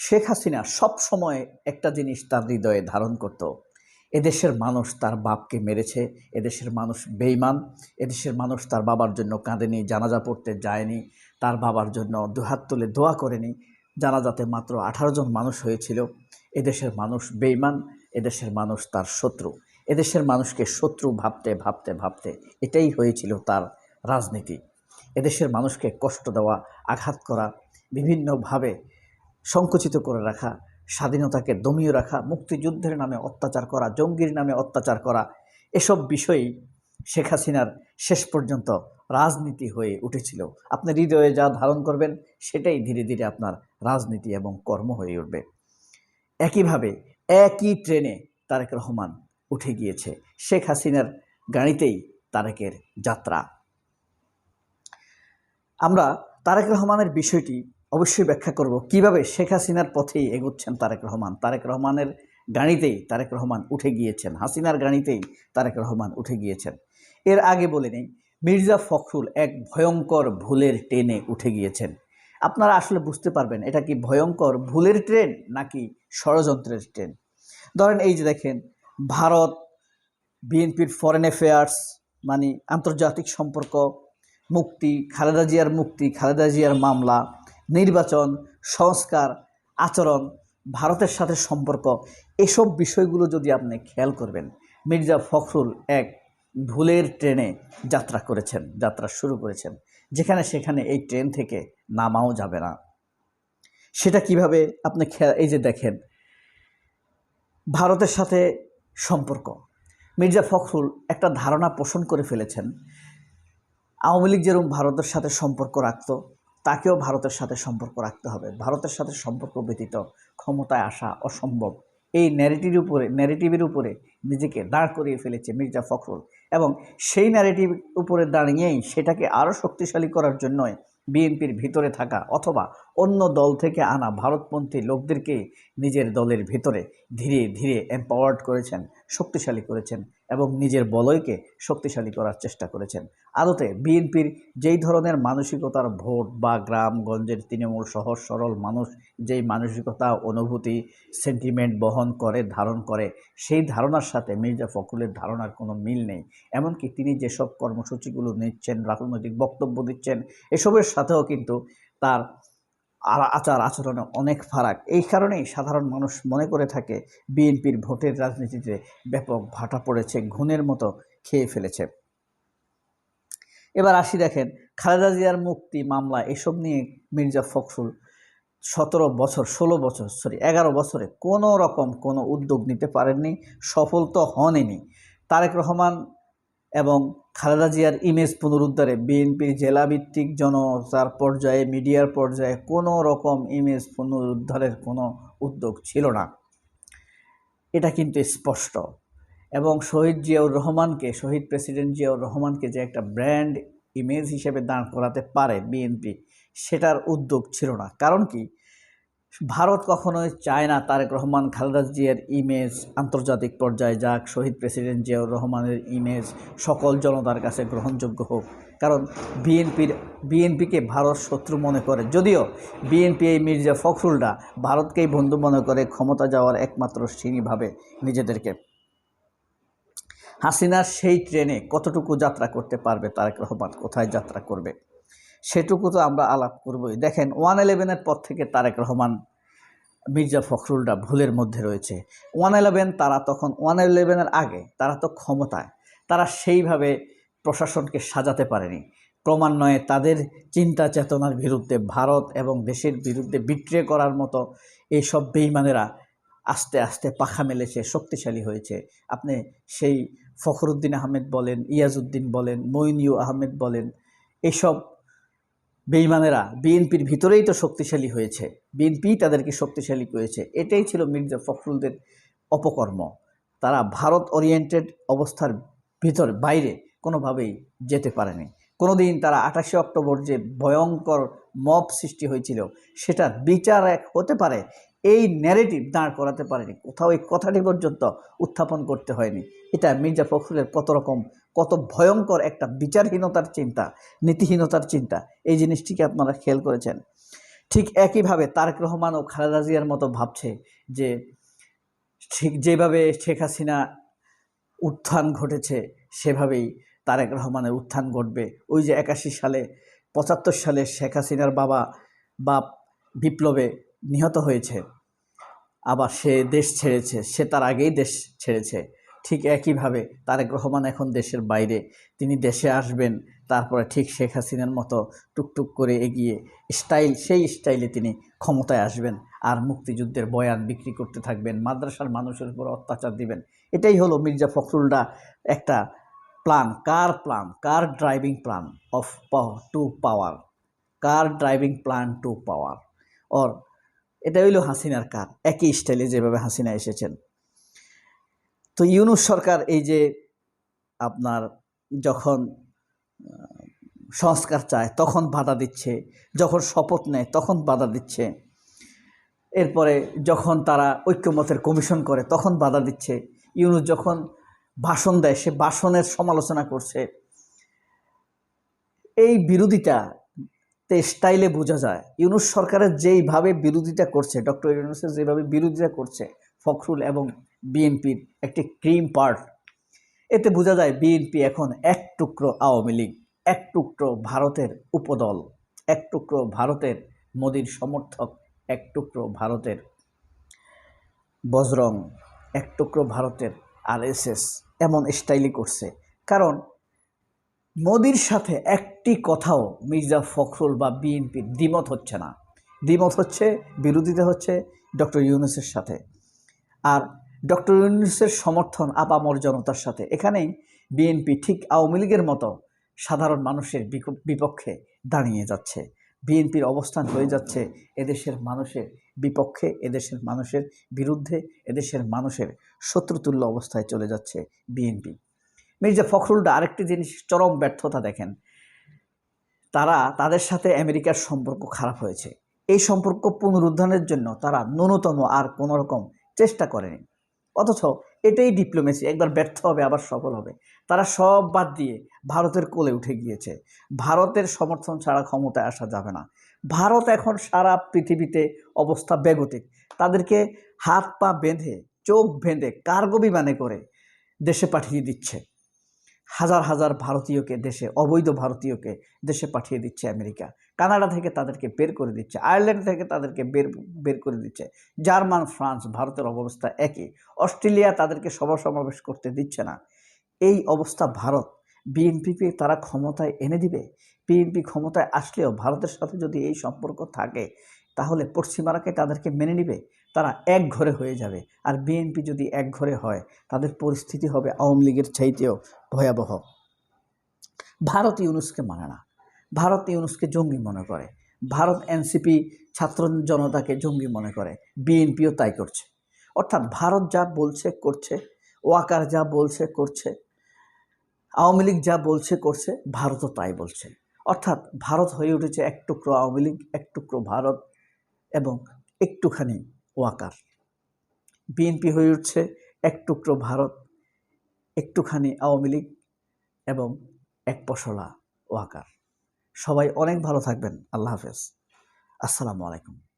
শেখ হাসিনা সব সময় একটা জিনিস তার হৃদয়ে ধারণ করত। এদেশের মানুষ তার বাপকে মেরেছে, এদেশের মানুষ বেইমান এদেশের মানুষ তার বাবার জন্য কাঁদেনি, জানাজা পড়তে যায়নি, তার বাবার জন্য দুহাত তুলে দোয়া করেনি। জানাজাতে মাত্র আঠারো জন মানুষ হয়েছিল। এদেশের মানুষ বেইমান এদেশের মানুষ তার শত্রু। এদেশের মানুষকে শত্রু ভাবতে ভাবতে ভাবতে এটাই হয়েছিল তার রাজনীতি। এদেশের মানুষকে কষ্ট দেওয়া, আঘাত করা, বিভিন্নভাবে সংকুচিত করে রাখা, স্বাধীনতাকে দমিয়ে রাখা, মুক্তিযুদ্ধের নামে অত্যাচার করা, জঙ্গির নামে অত্যাচার করা, এসব বিষয়ই শেখ হাসিনার শেষ পর্যন্ত রাজনীতি হয়ে উঠেছিল। আপনি হৃদয়ে যা ধারণ করবেন, সেটাই ধীরে ধীরে আপনার রাজনীতি এবং কর্ম হয়ে উঠবে। একইভাবে, একই ট্রেনে তারেক রহমান উঠে গিয়েছে। শেখ হাসিনার গাড়িতেই তারেকের যাত্রা। আমরা তারেক রহমানের বিষয়টি অবশ্যই ব্যাখ্যা করব। কীভাবে শেখ হাসিনার পথেই এগোচ্ছেন তারেক রহমান? তারেক রহমানের গাড়িতেই তারেক রহমান উঠে গিয়েছেন। হাসিনার গাড়িতেই তারেক রহমান উঠে গিয়েছেন। এর আগে বলে নেই, মির্জা ফখরুল এক ভয়ঙ্কর ভুলের ট্রেনে উঠে গিয়েছেন। আপনারা আসলে বুঝতে পারবেন, এটা কি ভয়ঙ্কর ভুলের ট্রেন নাকি ষড়যন্ত্রের ট্রেন? ধরেন এই যে দেখেন, ভারত, বিএনপির ফরেন অ্যাফেয়ার্স মানে আন্তর্জাতিক সম্পর্ক, মুক্তি, খালেদা জিয়ার মুক্তি, খালেদা জিয়ার মামলা নির্বাচন, সংস্কার, আচরণ, ভারতের সাথে সম্পর্ক, এসব বিষয়গুলো যদি আপনি খেয়াল করবেন, মির্জা ফখরুল এক ভুলের ট্রেনে যাত্রা করেছেন, যাত্রা শুরু করেছেন, যেখানে সেখানে এই ট্রেন থেকে নামাও যাবে না। সেটা কীভাবে? আপনি খেয়াল এই যে দেখেন, ভারতের সাথে সম্পর্ক। মির্জা ফখরুল একটা ধারণা পোষণ করে ফেলেছেন, আওয়ামী লীগ যেরকম ভারতের সাথে সম্পর্ক রাখত তাকেও ভারতের সাথে সম্পর্ক রাখতে হবে। ভারতের সাথে সম্পর্ক ব্যতীত ক্ষমতায় আসা অসম্ভব। এই ন্যারেটিভের উপরে ন্যারেটিভের উপরে নিজেকে দাঁড় করিয়ে ফেলেছে মির্জা ফখরুল এবং সেই ন্যারেটিভ উপরে দাঁড়িয়েই সেটাকে আরও শক্তিশালী করার জন্যই বিএনপির ভিতরে থাকা অথবা অন্য দল থেকে আনা ভারতপন্থী লোকদেরকে নিজের দলের ভিতরে ধীরে ধীরে এম্পাওয়ার্ড করেছেন, শক্তিশালী করেছেন এবং নিজের বলয়কে শক্তিশালী করার চেষ্টা করেছেন। আদতে বিএনপির যেই ধরনের মানসিকতার ভোট বা গ্রামগঞ্জের তৃণমূল সহজ সরল মানুষ যেই মানসিকতা, অনুভূতি সেন্টিমেন্ট বহন করে, ধারণ করে, সেই ধারণার সাথে মির্জা ফখরুলের ধারণার কোনো মিল নেই। এমনকি তিনি যেসব কর্মসূচিগুলো নিচ্ছেন, রাজনৈতিক বক্তব্য দিচ্ছেন, এসবের সাথেও কিন্তু তার আর আচার আচরণে অনেক ফারাক। এই কারণেই সাধারণ মানুষ মনে করে থাকে, বিএনপির ভোটের রাজনীতিতে ব্যাপক ভাটা পড়েছে, ঘুণের মতো খেয়ে ফেলেছে। এবার আসি দেখেন, খালেদা জিয়ার মুক্তি মামলা, এসব নিয়ে মির্জা ফখরুল সতেরো বছর, ষোলো বছর সরি এগারো বছরে কোনো রকম কোনো উদ্যোগ নিতে পারেননি, সফল তো হননি। তারেক রহমান এবং খালেদা জিয়ার ইমেজ পুনরুদ্ধারে বিএনপির জেলাভিত্তিক জনতার পর্যায়ে, মিডিয়ার পর্যায়ে কোনো রকম ইমেজ পুনরুদ্ধারের কোনো উদ্যোগ ছিল না। এটা কিন্তু স্পষ্ট। এবং শহীদ জিয়াউর রহমানকে, শহীদ প্রেসিডেন্ট জিয়াউর রহমানকে যে একটা ব্র্যান্ড ইমেজ হিসেবে দাঁড় করাতে পারে বিএনপি, সেটার উদ্যোগ ছিল না। কারণ কি? ভারত কখনোই চায় না তারেক রহমান, খালেদা জিয়ার ইমেজ আন্তর্জাতিক পর্যায়ে যাক, শহীদ প্রেসিডেন্ট জিয়াউর রহমানের ইমেজ সকল জনতার কাছে গ্রহণযোগ্য হোক। কারণ বিএনপির, বিএনপিকে ভারত শত্রু মনে করে। যদিও বিএনপি এই মির্জা ফখরুলরা ভারতকেই বন্ধু মনে করে ক্ষমতা যাওয়ার একমাত্র সিঁড়ি ভাবে নিজেদেরকে। হাসিনার সেই ট্রেনে কতটুকু যাত্রা করতে পারবে তারেক রহমান? কোথায় যাত্রা করবে? সেটুকু তো আমরা আলাপ করবই। দেখেন, ওয়ান ইলেভেনের পর থেকে তারেক রহমান, মির্জা ফখরুলরা ভুলের মধ্যে রয়েছে। ওয়ান ইলেভেন, তারা তখন, ওয়ান ইলেভেনের আগে তারা তো ক্ষমতায়। তারা সেইভাবে প্রশাসনকে সাজাতে পারেনি। ক্রমান্বয়ে তাদের চিন্তা চেতনার বিরুদ্ধে ভারত এবং দেশের বিরুদ্ধে বিক্রিয় করার মতো এইসব বেইমানেরা আস্তে আস্তে পাখা মেলেছে, শক্তিশালী হয়েছে। আপনি সেই ফখরুদ্দিন আহমেদ বলেন, ইয়াজউদ্দিন বলেন মইনিউ আহমেদ বলেন, এসব বেইমানেরা বিএনপির ভিতরেই তো শক্তিশালী হয়েছে। বিএনপি তাদেরকে শক্তিশালী করেছে। এটাই ছিল মির্জা ফখরুলদের অপকর্ম। তারা ভারত ওরিয়েন্টেড অবস্থার ভিতর, বাইরে কোনোভাবেই যেতে পারেনি। কোনো দিন তারা আঠাশে অক্টোবর যে ভয়ঙ্কর মব সৃষ্টি হয়েছিল, সেটার বিচার এক হতে পারে এই ন্যারেটিভ দাঁড় করাতে পারেনি। কোথাও এই কথাটি পর্যন্ত উত্থাপন করতে হয়নি। এটা মির্জা ফখরুলের কত রকম, কত ভয়ঙ্কর একটা বিচারহীনতার চিন্তা, নীতিহীনতার চিন্তা। এই জিনিসটিকে আপনারা খেয়াল করেছেন। ঠিক একইভাবে তারেক রহমান ও খালেদা জিয়ার মতো ভাবছে যে, ঠিক যেভাবে শেখ হাসিনা উত্থান ঘটেছে, সেভাবেই তারেক রহমানের উত্থান ঘটবে। ওই যে একাশি সালে, পঁচাত্তর সালে শেখ হাসিনার বাবা বা বিপ্লবে নিহত হয়েছে। আবার সে দেশ ছেড়েছে, সে তার আগেই দেশ ছেড়েছে। ঠিক একইভাবে তারেক রহমান এখন দেশের বাইরে। তিনি দেশে আসবেন, তারপরে ঠিক শেখ হাসিনার মতো টুকটুক করে এগিয়ে স্টাইল, সেই স্টাইলে তিনি ক্ষমতায় আসবেন আর মুক্তিযুদ্ধের বয়ান বিক্রি করতে থাকবেন, মাদ্রাসার মানুষের উপর অত্যাচার দিবেন। এটাই হলো মির্জা ফখরুলরা একটা plan, car plan? Car driving plan of to power? Car driving plan to power? Or এটা হইল হাসিনার কার, একই স্টাইলে যেভাবে হাসিনা এসেছেন। তো ইউনুস সরকার এই যে আপনার যখন সংস্কার চায় তখন বাধা দিচ্ছে, যখন শপথ নেয় তখন বাধা দিচ্ছে। এরপরে যখন তারা ঐক্যমতের কমিশন করে তখন বাধা দিচ্ছে। ইউনুস যখন ভাষণ দেয় সে ভাষণের সমালোচনা করছে। এই বিরোধিতা স্টাইলে বোঝা যায়। ইউনুস সরকারের যেইভাবে বিরোধিতা করছে, ডক্টর ইউনুসের যেভাবে বিরোধিতা করছে, ফখরুল এবং বিএনপির একটি ক্রিম পার্ট, এতে বোঝা যায় বিএনপি এখন এক টুকরো আওয়ামী লীগ, এক টুকরো ভারতের উপদল, এক টুকরো ভারতের মোদির সমর্থক, এক টুকরো ভারতের বজরং, এক টুকরো ভারতের আরএসএস, এমন স্টাইলই করছে। কারণ মোদির সাথে একটি কথাও মির্জা ফখরুল বা বিএনপির দ্বিমত হচ্ছে না। দ্বিমত হচ্ছে, বিরোধিতা হচ্ছে ডক্টর ইউনুসের সাথে। আর ডক্টর ইউনুসের সমর্থন, আপামর জনতার সাথে। এখানেই বিএনপি ঠিক আওয়ামী লীগের মতো সাধারণ মানুষের বিপক্ষে দাঁড়িয়ে যাচ্ছে। বিএনপির অবস্থান হয়ে যাচ্ছে এদেশের মানুষের বিপক্ষে, এদেশের মানুষের বিরুদ্ধে, এদেশের মানুষের শত্রুতুল্য অবস্থায় চলে যাচ্ছে বিএনপি। মির্জা ফখরুলটা আরেকটি জিনিস, চরম ব্যর্থতা দেখেন। তারা তাদের সাথে আমেরিকার সম্পর্ক খারাপ হয়েছে। এই সম্পর্ক পুনরুদ্ধারের জন্য তারা ন্যূনতম আর কোনো রকম চেষ্টা করেনি। অথচ এটাই ডিপ্লোমেসি একবার ব্যর্থ হবে, আবার সফল হবে। তারা সব বাদ দিয়ে ভারতের কোলে উঠে গিয়েছে। ভারতের সমর্থন ছাড়া ক্ষমতায় আসা যাবে না। ভারত এখন সারা পৃথিবীতে অবস্থা বেগতিক। তাদেরকে হাত পা বেঁধে, চোখ বেঁধে, কার্গো বিমানে করে দেশে পাঠিয়ে দিচ্ছে। হাজার হাজার ভারতীয়কে দেশে, অবৈধ ভারতীয়কে দেশে পাঠিয়ে দিচ্ছে আমেরিকা। কানাডা থেকে তাদেরকে বের করে দিচ্ছে, আয়ারল্যান্ড থেকে তাদেরকে বের বের করে দিচ্ছে, জার্মান, ফ্রান্স, ভারতের অবস্থা একই, অস্ট্রেলিয়া তাদেরকে সভা সমাবেশ করতে দিচ্ছে না। এই অবস্থা ভারত, বিএনপিকে তারা ক্ষমতায় এনে দিবে? বিএনপি ক্ষমতায় আসলেও ভারতের সাথে যদি এই সম্পর্ক থাকে, তাহলে পশ্চিমারাকে তাদেরকে মেনে নিবে? তারা এক ঘরে হয়ে যাবে। আর বিএনপি যদি এক ঘরে হয়, তাদের পরিস্থিতি হবে আওয়ামী লীগের চাইতেও ভয়াবহ। ভারত ইউনুসকে মানে না। ভারত ইউনুসকে জঙ্গি মনে করে। ভারত এনসিপি ছাত্র জনতাকে জঙ্গি মনে করে। বিএনপিও তাই করছে। অর্থাৎ ভারত যা বলছে, করছে, ওয়াকার যা বলছে, করছে, আওয়ামী লীগ যা বলছে, করছে, ভারতও তাই বলছে। অর্থাৎ ভারত হয়ে উঠেছে এক টুকরো আওয়ামী লীগ, এক টুকরো ভারত এবং একটুখানি ওয়াকার। বিএনপি হয়ে উঠছে এক টুকরো ভারত, একটুখানি আওয়ামী লীগ এবং এক পশলা ওয়াকার। সবাই অনেক ভালো থাকবেন। আল্লাহ হাফেজ। আসসালামু আলাইকুম।